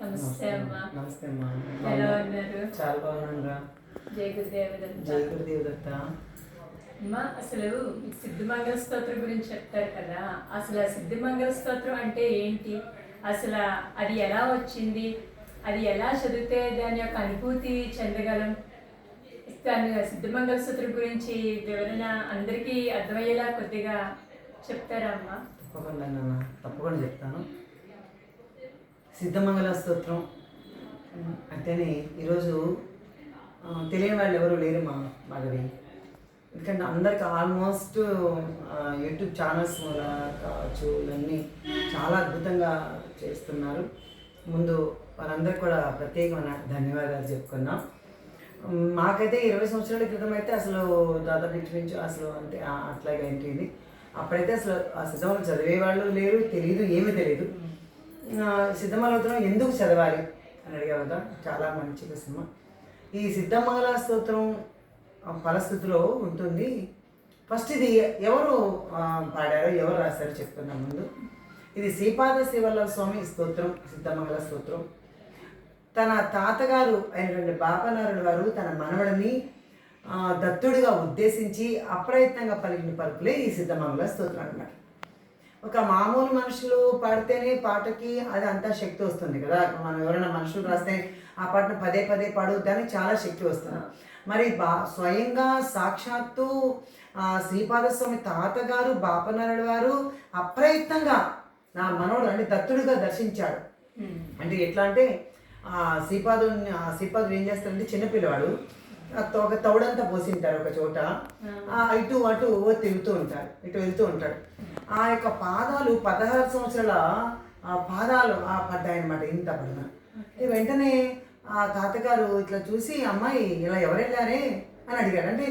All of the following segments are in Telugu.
నమస్తే అమ్మా. నమస్తే అమ్మా. ఎలా ఉన్నారు? చాలా బాగున్నాను రా జై గురుదేవ జై గురుదేవ్ దత్త అమ్మా అసలు సిద్ధిమంగళ స్తోత్రం గురించి చెప్తారు కదా. అసలు ఆ సిద్ధిమంగళ స్తోత్రం అంటే ఏంటి? అసలు అది ఎలా వచ్చింది? అది ఎలా చదివితే దాని యొక్క అనుభూతి చెందగలం? దాని సిద్ధిమంగళ స్తోత్రం గురించి వివరణ అందరికీ అర్థమయ్యేలా కొద్దిగా చెప్తారా అమ్మా? తప్పకుండా తప్పకుండా చెప్తాను. సిద్ధమంగళ స్తోత్రం. అట్లనే ఈరోజు తెలియని వాళ్ళు ఎవరు లేరు మా మాధవి. ఎందుకంటే అందరికి ఆల్మోస్ట్ యూట్యూబ్ ఛానల్స్ వల్ల కావచ్చు ఇవన్నీ చాలా అద్భుతంగా చేస్తున్నారు. ముందు వారందరికీ కూడా ప్రత్యేకమైన ధన్యవాదాలు చెప్పుకున్నాం మాకైతే ఇరవై సంవత్సరాల క్రితం అయితే అసలు దాదాపు ఇంచుమించు అసలు అంటే అట్లాగే ఏంటిది అప్పుడైతే అసలు ఆ చదివే చదివేవాళ్ళు లేరు తెలియదు ఏమీ తెలియదు సిద్ధమంగళ ఎందుకు చదవాలి? అని అడిగే కదా చాలా మంచి సినిమా. ఈ సిద్ధమంగళ స్తోత్రం ఆ, ఫలస్థితిలో ఉంటుంది. ఫస్ట్ ఇది ఎవరు పాడారో ఎవరు రాశారో చెప్తున్నాం ముందు. ఇది శ్రీపాద శ్రీవల్లభ స్వామి స్తోత్రం సిద్ధమంగళ స్తోత్రం. తన తాతగారు అయినటువంటి బాపనారుడు వారు తన మనవడిని దత్తుడిగా ఉద్దేశించి అప్రయత్నంగా పలికిన పలుకులే ఈ సిద్ధమంగళ స్తోత్రం అన్నమాట ఒక మామూలు మనుషులు పాడితేనే పాటకి అది అంతా శక్తి వస్తుంది కదా. మనం ఎవరైనా మనుషులు రాస్తే ఆ పాటను పదే పదే పాడుతానికి చాలా శక్తి వస్తుంది. మరి బా స్వయంగా సాక్షాత్తు ఆ, శ్రీపాద స్వామి తాతగారు బాపనారుడు వారు అప్రయత్నంగా నా మనవడు అంటే దత్తుడిగా దర్శించాడు అంటే ఎట్లా అంటే ఆ శ్రీపాదు శ్రీపాదుడు ఏం చేస్తాడంటే చిన్నపిల్లవాడు ఒక తౌడంతా పోసింటారు ఒక చోట. ఆ. ఇటు అటు తిరుగుతూ ఉంటాడు ఇటు వెళ్తూ ఉంటాడు ఆ యొక్క పాదాలు పదహారు సంవత్సరాల ఆ పాదాలు ఆ పడ్డాయన్నమాట ఇంత పడిన. వెంటనే ఆ తాతగారు ఇట్లా చూసి అమ్మాయి ఇలా ఎవరు వెళ్ళారే? అని అడిగాడు అంటే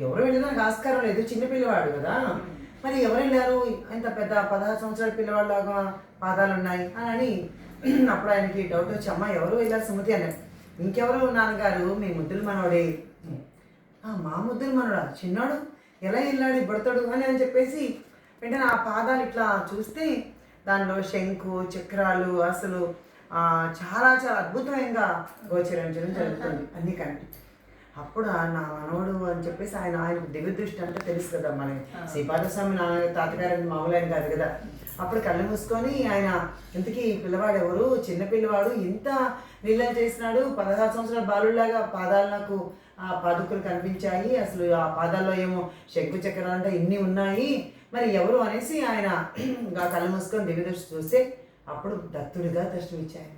ఎవరు వెళ్ళడానికి ఆస్కారం లేదు చిన్న పిల్లవాడు కదా. మరి ఎవరు వెళ్ళారు? ఇంత పెద్ద పదహారు సంవత్సరాల పిల్లవాళ్ళలాగా పాదాలు ఉన్నాయి అని అని అప్పుడు ఆయనకి డౌట్ వచ్చి అమ్మ ఎవరు వెళ్ళారు? సుమతి అన్నాడు ఇంకెవరు నాన్నగారు మీ ముద్దులు మనవడే. "ఆ, మా ముద్దులు మనవడా? చిన్నాడు? ఎలా వెళ్ళాడు బుడతాడు అని అని చెప్పేసి వెంటనే ఆ పాదాలు ఇట్లా చూస్తే దానిలో శంకు చక్రాలు అసలు ఆ, చాలా చాలా అద్భుతంగా గోచరించడం జరుగుతుంది. అన్ని కంటే అప్పుడు నా మనవడు అని చెప్పేసి ఆయన ఆయనకు దివ్య దృష్టి అంటే తెలుసు కదా మన శ్రీపాదస్వామి నా తాతగారు మామూలు ఆయన కాదు కదా. అప్పుడు కళ్ళు మూసుకొని ఆయన ఇంతకీ ఈ పిల్లవాడు ఎవరు చిన్న పిల్లవాడు. ఇంత నీళ్ళని చేసినాడు. పదహారు సంవత్సరాల బాలులాగా పాదాలు నాకు ఆ పాదుకులు కనిపించాయి. అసలు ఆ పాదాల్లో ఏమో శంకు చక్రాలు అంటే ఇన్ని ఉన్నాయి. మరి ఎవరు అనేసి ఆయన కళ్ళు మూసుకొని దివ్య దృష్టి చూస్తే అప్పుడు దత్తుడిగా దర్శనమిచ్చాయి.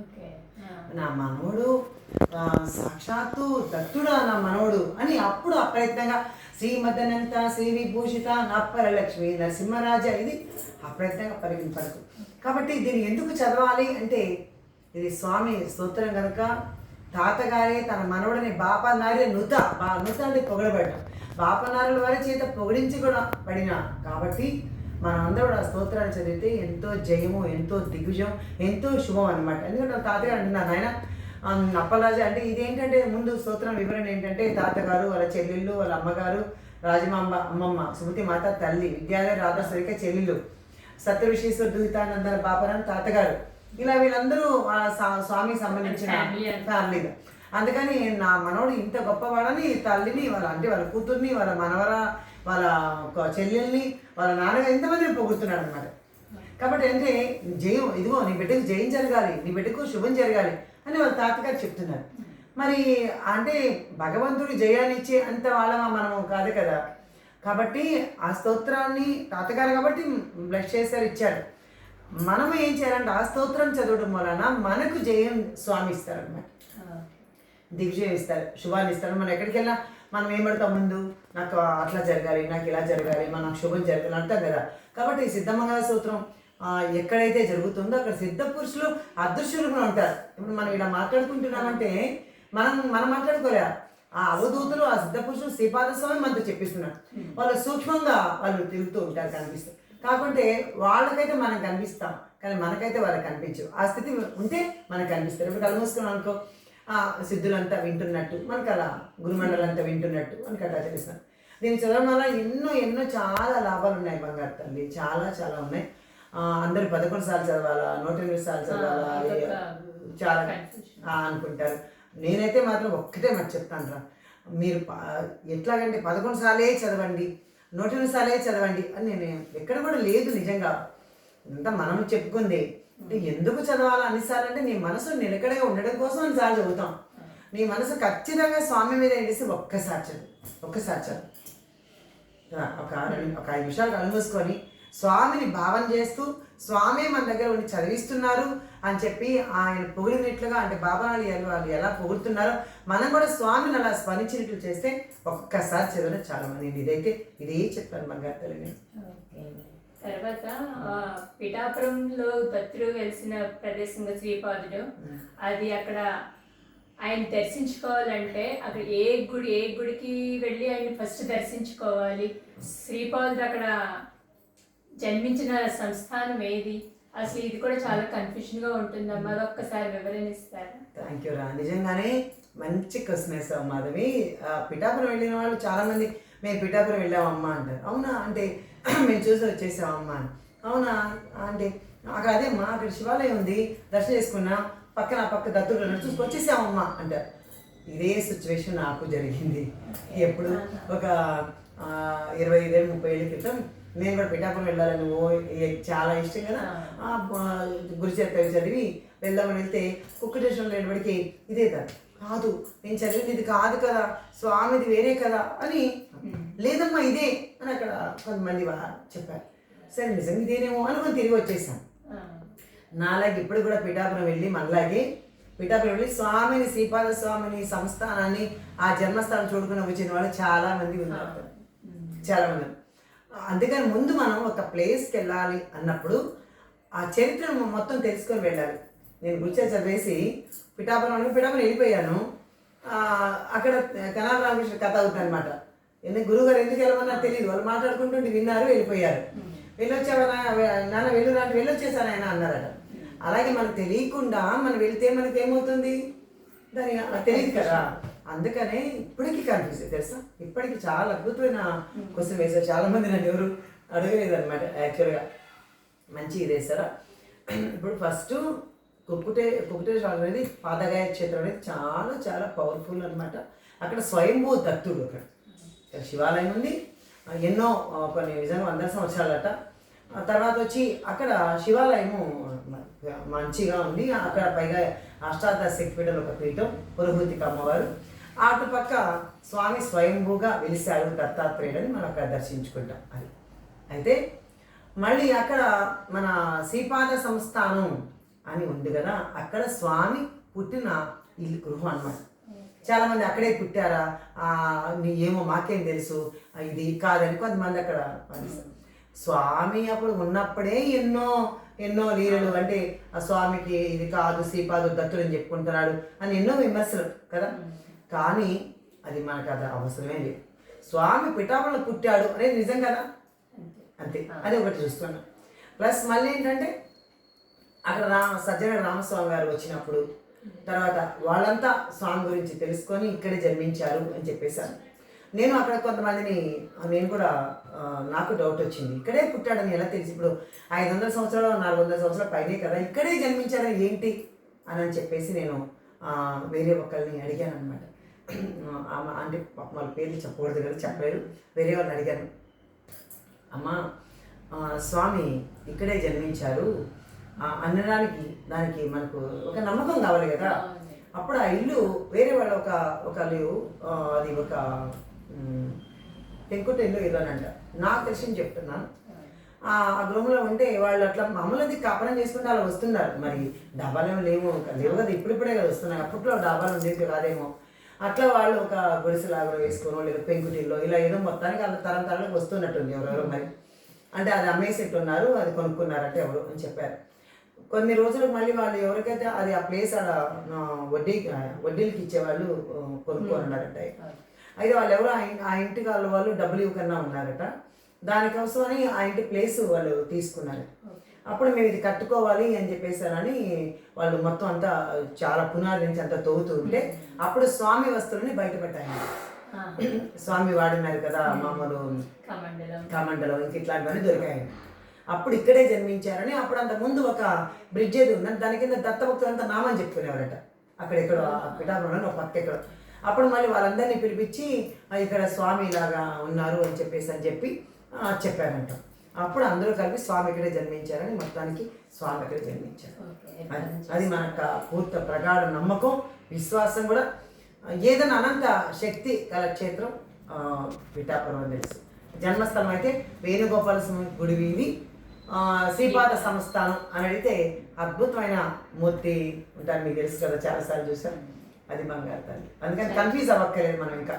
ఓకే. నా మనవడు సాక్షాత్తు దత్తుడా నా మనవడు అని అప్పుడు అప్రయత్నంగా శ్రీమదనంత శ్రీ విభూషిత నాప్పర లక్ష్మి నరసింహరాజ ఇది అప్రయత్నంగా పలికిన కాబట్టి దీన్ని ఎందుకు చదవాలి అంటే ఇది స్వామి స్తోత్రం కనుక తాతగారే తన మనవడిని బాపనారి నుత బా నుత అంటే పొగడబడ్డాం. బాపనారుల వారి చేత పొగిడించి కూడా పడిన కాబట్టి మనం అందరూ ఆ స్తోత్రాన్ని చదివితే ఎంతో జయము ఎంతో దిగ్విజయం ఎంతో శుభం అనమాట ఎందుకంటే తాతగారు అంటున్నారు ఆయన అప్పలాజ అంటే ఇదేంటంటే ముందు స్తోత్రం వివరణ ఏంటంటే తాతగారు వాళ్ళ చెల్లెళ్ళు వాళ్ళ అమ్మగారు రాజమాంబ అమ్మమ్మ సుమతి మాత తల్లి విద్యాలయ రాధా సరిక చెల్లెళ్ళు సత్య విశ్వేశ్వర దుహితానందన బాపరాన్ తాతగారు. ఇలా వీళ్ళందరూ వాళ్ళ సా- స్వామికి సంబంధించిన. ఫ్యామిలీగా. అందుకని నా మనవడు ఇంత గొప్పవాడని తల్లిని వాళ్ళ అంటే వాళ్ళ కూతుర్ని వాళ్ళ మనవర వాళ్ళ చెల్లెల్ని వాళ్ళ నాన్నగారు ఇంతమందిని పొగుడుతున్నాడు అనమాట కాబట్టి అంటే జయం ఇదిగో నీ బిడ్డకు జయం జరగాలి నీ బిడ్డకు శుభం జరగాలి అని వాళ్ళ తాతగారు చెప్తున్నారు. మరి అంటే భగవంతుడు జయాన్ని ఇచ్చే అంత వాళ్ళమా మనము కాదు కదా. కాబట్టి ఆ స్తోత్రాన్ని తాతగారు కాబట్టి బ్లడ్ చేశారు ఇచ్చాడు మనం ఏం చేయాలంటే ఆ స్తోత్రం చదవడం వలన మనకు జయం స్వామి ఇస్తారనమాట దిగ్విజయం ఇస్తారు శుభాన్ని ఇస్తారు. మనం ఎక్కడికి వెళ్ళినా మనం ఏం పడతాం ముందు? నాకు అట్లా జరగాలి నాకు ఇలా జరగాలి మనకు శుభం జరగాలి అంటాం కదా. కాబట్టి ఈ సిద్ధమంగళ సూత్రం ఎక్కడైతే జరుగుతుందో అక్కడ సిద్ధ పురుషులు అదృశ్యులు కూడా ఉంటారు. ఇప్పుడు మనం ఇలా మాట్లాడుకుంటున్నామంటే మనం మనం మాట్లాడుకోలే. ఆ అవధూతులు ఆ సిద్ధ పురుషులు శ్రీపాద స్వామి మనతో చెప్పిస్తున్నారు. వాళ్ళు సూక్ష్మంగా వాళ్ళు తిరుగుతూ ఉంటారు కనిపిస్తారు కాకుంటే వాళ్ళకైతే మనం కనిపిస్తాం. కానీ మనకైతే వాళ్ళకి కనిపించవు. ఆ స్థితి ఉంటే మనకు కనిపిస్తారు. ఇప్పుడు కళ్ళు మూసుకున్నాం అనుకో సిద్ధులంతా వింటున్నట్టు మనకు అలా గురుమండలంతా వింటున్నట్టు మనకు అట్లా తెలుస్తాం దీన్ని చదవడం వల్ల ఎన్నో ఎన్నో చాలా లాభాలు ఉన్నాయి బంగారు తల్లి. చాలా చాలా ఉన్నాయి. ఆ, అందరూ పదకొండు సార్లు చదవాలా నూట ఎనిమిది సార్లు చదవాలా చాలా అనుకుంటారు. నేనైతే మాత్రం ఒక్కటే మాట చెప్తాను రా. మీరు ఎట్లాగంటే పదకొండు సార్లే చదవండి నూట ఎనిమిది సార్లే చదవండి అని నేను ఎక్కడ కూడా లేదు నిజంగా. ఇంత మనం చెప్పుకుంది. ఎందుకు చదవాలి అన్నిసార్లు నీ మనసు నిలకడగా ఉండడం కోసం అన్నిసార్లు చదువుతాం. నీ మనసు ఖచ్చితంగా స్వామి మీద ఏం చేసి ఒక్కసారి చదువు. ఒక్కసారి చదువు. ఒక ఒక ఐదు నిమిషాలు కలుమూసుకొని మూసుకొని స్వామిని భావన చేస్తూ స్వామి మన దగ్గర ఉండి చదివిస్తున్నారు అని చెప్పి ఆయన పొగిడినట్లుగా అంటే బాబా వాళ్ళు ఎలా- వాళ్ళు ఎలా పొగుడుతున్నారో మనం కూడా స్వామిని అలా స్మరించినట్లు చేస్తే ఒక్కసారి చదివిన చాలా. మంది ఇదైతే ఇదే చెప్పాను మన గారు ఓకే. తర్వాత పిఠాపురంలో భక్తులు వెలిసిన ప్రదేశంగా శ్రీపాదుడు అది అక్కడ ఆయన దర్శించుకోవాలంటే అక్కడ ఏ గుడి ఏ గుడికి వెళ్ళి ఆయన ఫస్ట్ దర్శించుకోవాలి? శ్రీపాదుడు అక్కడ జన్మించిన సంస్థానం ఏది? అసలు ఇది కూడా చాలా కన్ఫ్యూషన్గా ఉంటుందమ్మా అది ఒక్కసారి వివరణ ఇస్తారా థ్యాంక్ యూ రా. నిజంగానే మంచి క్వశ్చన్ వేసావు మాధవి. పిఠాపురం వెళ్ళిన వాళ్ళు చాలా మంది మేము పిఠాపురం వెళ్ళామమ్మా అంటారు. అవునా? అంటే మేము చూసి వచ్చేసామమ్మా అవునా? అంటే అక్కడ అదే మా అక్కడ శివాలయం ఉంది. దర్శనం చేసుకున్నా. పక్కన పక్క దత్తుడు ఉన్నాడు, చూసుకు వచ్చేసామమ్మా అంటారు. ఇదే సిచ్యువేషన్ నాకు జరిగింది. ఎప్పుడు? ఒక ఇరవై ఐదేళ్ళు ముప్పై ఏళ్ళ క్రితం నేను కూడా పిఠాపురం వెళ్ళాలని ఓ చాలా ఇష్టం కదా. గురు చరిత్ర చదివి వెళ్దామని వెళ్తే కుక్క స్టేషన్లో లేనివాడికి ఇదే కదా. కాదు నేను చదివింది ఇది కాదు కదా. స్వామిది వేరే కదా అని లేదమ్మా ఇదే అని అక్కడ కొంతమంది చెప్పారు. సరే నిజంగా ఇదేనేమో అనుకుని తిరిగి వచ్చేసాను నాలాగే ఇప్పుడు కూడా పిఠాపురం వెళ్ళి మనలాగే పిఠాపురం వెళ్ళి స్వామిని శ్రీపాద స్వామిని సంస్థానాన్ని ఆ జన్మస్థానం చూడుకుని వచ్చిన వాళ్ళు చాలా మంది ఉన్నారు. చాలా మంది అందుకని ముందు మనం ఒక ప్లేస్కి వెళ్ళాలి అన్నప్పుడు ఆ చరిత్రను మొత్తం తెలుసుకొని వెళ్ళాలి. నేను గురుచే చదివేసి పిఠాపురం పిఠాపురం వెళ్ళిపోయాను. అక్కడ కనాల రామకృష్ణ కథ అవుతుంది అనమాట ఎందుకు గురువుగారు ఎందుకు వెళ్ళమన్నారు తెలియదు వాళ్ళు మాట్లాడుకుంటుంటే విన్నారు వెళ్ళిపోయారు. వెళ్ళొచ్చావా నాన్న? నాన్న వెళ్ళు అంటే వెళ్ళొచ్చేసాను ఆయన అన్నారట. అలాగే మనకు తెలియకుండా మనం వెళ్తే మనకి ఏమవుతుంది? దాని తెలియదు కదా. అందుకనే ఇప్పటికీ కన్ఫ్యూజ్ తెలుసా? ఇప్పటికి చాలా అద్భుతమైన క్వశ్చన్ వేశారు. చాలా మంది నన్ను ఎవరు అడగలేదు అనమాట యాక్చువల్గా మంచి ఇది వేస్తారా ఇప్పుడు ఫస్ట్ కుక్కుటే కుక్కుటేశ్వర అనేది పాదగాయ క్షేత్రం అనేది చాలా చాలా పవర్ఫుల్ అన్నమాట. అక్కడ స్వయంభూ దత్తుడు అక్కడ. శివాలయం ఉంది. ఎన్నో కొన్ని నిజంగా వందల సంవత్సరాలట. తర్వాత వచ్చి అక్కడ శివాలయము మంచిగా ఉంది. అక్కడ పైగా అష్టాదశ శక్తిపీఠం ఒక పీఠం పురోహూతికి అమ్మవారు. అటుపక్క స్వామి స్వయంభూగా వెలిశాడు దత్తాత్రేయుడని మనం అక్కడ దర్శించుకుంటాం అది. అయితే మళ్ళీ అక్కడ మన శ్రీపాద సంస్థానం అని ఉంది కదా అక్కడ స్వామి పుట్టిన ఇల్లు గృహం అన్నమాట. చాలామంది అక్కడే పుట్టారా? నీ ఏమో మాకేం తెలుసు. ఇది కాదని కొంతమంది అక్కడ స్వామి అప్పుడు ఉన్నప్పుడే ఎన్నో ఎన్నో లీలలు అంటే ఆ స్వామికి ఇది కాదు శ్రీపాదు దత్తుడు అని చెప్పుకుంటున్నాడు అని ఎన్నో విమర్శలు కదా. కానీ అది మనకు అది అవసరమే లేదు. స్వామి పిఠాపురంలో పుట్టాడు అనేది నిజం కదా? అంతే. అది ఒకటి చూస్తున్నాం. ప్లస్ మళ్ళీ ఏంటంటే అక్కడ రామ సజ్జన రామస్వామి గారు వచ్చినప్పుడు తర్వాత వాళ్ళంతా స్వామి గురించి తెలుసుకొని ఇక్కడే జన్మించారు అని చెప్పేశాను నేను అక్కడ కొంతమందిని నేను కూడా నాకు డౌట్ వచ్చింది. ఇక్కడే పుట్టాడని ఎలా తెలిసి? ఇప్పుడు ఐదు వందల సంవత్సరాలు నాలుగు వందల సంవత్సరాలు పైనే కదా ఇక్కడే జన్మించాడని ఏంటి? అని అని చెప్పేసి నేను వేరే ఒకరిని అడిగాను అనమాట అంటే వాళ్ళ పేర్లు చెప్పకూడదు కదా చెప్పలేరు వేరే వాళ్ళని అడిగాను. అమ్మ స్వామి ఇక్కడే జన్మించారు. అనడానికి దానికి మనకు ఒక నమ్మకం కావాలి కదా. అప్పుడు ఆ ఇల్లు వేరే వాళ్ళు ఒక ఒకళ్ళు అది ఒక పెంకుట ఇల్లు ఏదో అని అంట. నాకు తెలిసి చెప్తున్నాను ఆ గృహంలో ఉంటే వాళ్ళు అట్లా మామూలుది కాపరం చేసుకుంటే అలా వస్తున్నారు. మరి డాబాలు ఏమో లేవు లేవు కదా ఇప్పుడిప్పుడే కదా వస్తున్నాయి. అప్పట్లో డాబాలు ఉండేది కాదేమో. అట్లా వాళ్ళు ఒక గుడిసెలాగా వేసుకోనో లేదా పెంకుటిల్లో ఇలా ఏదో మొత్తానికి వాళ్ళ తరం తరాలకు వస్తున్నట్టుంది ఎవరెవరో మరి. అంటే అది అమ్మేసేట్టు ఉన్నారు అది కొనుక్కున్నారంటే ఎవరు అని చెప్పారు. కొన్ని రోజులకు మళ్ళీ వాళ్ళు ఎవరికైతే అది ఆ ప్లేస్ ఆడ వడ్డీ వడ్డీలకి ఇచ్చేవాళ్ళు కొనుక్కోనున్నారట. అయితే వాళ్ళు ఎవరు ఆ ఇంటి వాళ్ళ వాళ్ళు డబ్బులు ఇవ్వకన్నా ఉన్నారట. దానికోసమని ఆ ఇంటి ప్లేస్ వాళ్ళు తీసుకున్నారు అప్పుడు మేము ఇది కట్టుకోవాలి అని చెప్పేసారని వాళ్ళు మొత్తం అంతా చాలా పునాది నుంచి అంతా తవ్వుతూ ఉంటే అప్పుడు స్వామి వస్తువులని బయటపెట్టాయి స్వామి వాడినారు కదా మామూలు కమండలం. కమండలం ఇంక ఇట్లాంటివన్నీ దొరికాయి అప్పుడు ఇక్కడే జన్మించారని అప్పుడు అంత ముందు ఒక బ్రిడ్జ్ ఏది ఉన్నది దాని కింద దత్తభక్తులంతా నామని చెప్పుకునేవారట. అక్కడెక్కడ పిఠాపురంలో ఒక పక్క ఎక్కడ. అప్పుడు మళ్ళీ వాళ్ళందరినీ పిలిపించి "ఆ, ఇక్కడ స్వామి ఇలాగా ఉన్నారు అని చెప్పేసి అని చెప్పి చెప్పారంట. అప్పుడు అందరూ కలిపి స్వామి ఇక్కడే జన్మించారని మొత్తానికి స్వామి ఇక్కడే జన్మించారు. అది అది మనకు పూర్తి ప్రగాఢ నమ్మకం విశ్వాసం కూడా. ఏదైనా అనంత శక్తి గల క్షేత్రం పిఠాపురం అని తెలుసు. జన్మస్థలం అయితే వేణుగోపాల స్వామి గుడి వీధి శ్రీపాద సంస్థానం అని అడిగితే అద్భుతమైన మూర్తి ఉంటారు మీకు తెలుసు కదా చాలాసార్లు చూసాం అది బంగారు తల్లి. అందుకని కన్ఫ్యూజ్ అవ్వక్కర్లేదు మనం ఇంకా.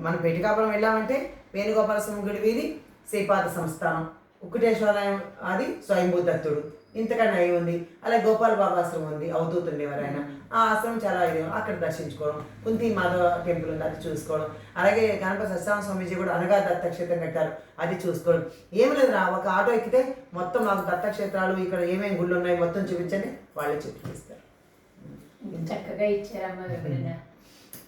మనం పెటికాపురం వెళ్ళామంటే వేణుగోపాల స్వామి గుడి వీధి శ్రీపాద సంస్థానం ఉక్కుటేశ్వరాలయం అది స్వయంభూ దత్తుడు ఇంతకన్నా అయి ఉంది. అలాగే గోపాల బాబా ఆశ్రమం ఉంది అవుతుండేవారు ఆయన ఆ ఆశ్రమం చాలా ఇది. అక్కడ దర్శించుకోవడం కుంతి మాధవ టెంపుల్ ఉంది అది చూసుకోవడం. అలాగే గణపతి సత్యనారాయణ స్వామీజీ కూడా అనగా దత్తక్షేత్రం కట్టారు అది చూసుకోవడం. ఏమి లేదు రా ఒక ఆటో ఎక్కితే మొత్తం మాకు దత్తక్షేత్రాలు ఇక్కడ ఏమేమి గుళ్ళు ఉన్నాయి మొత్తం చూపించండి వాళ్ళే చూపిస్తారు చక్కగా ఇచ్చారమ్మా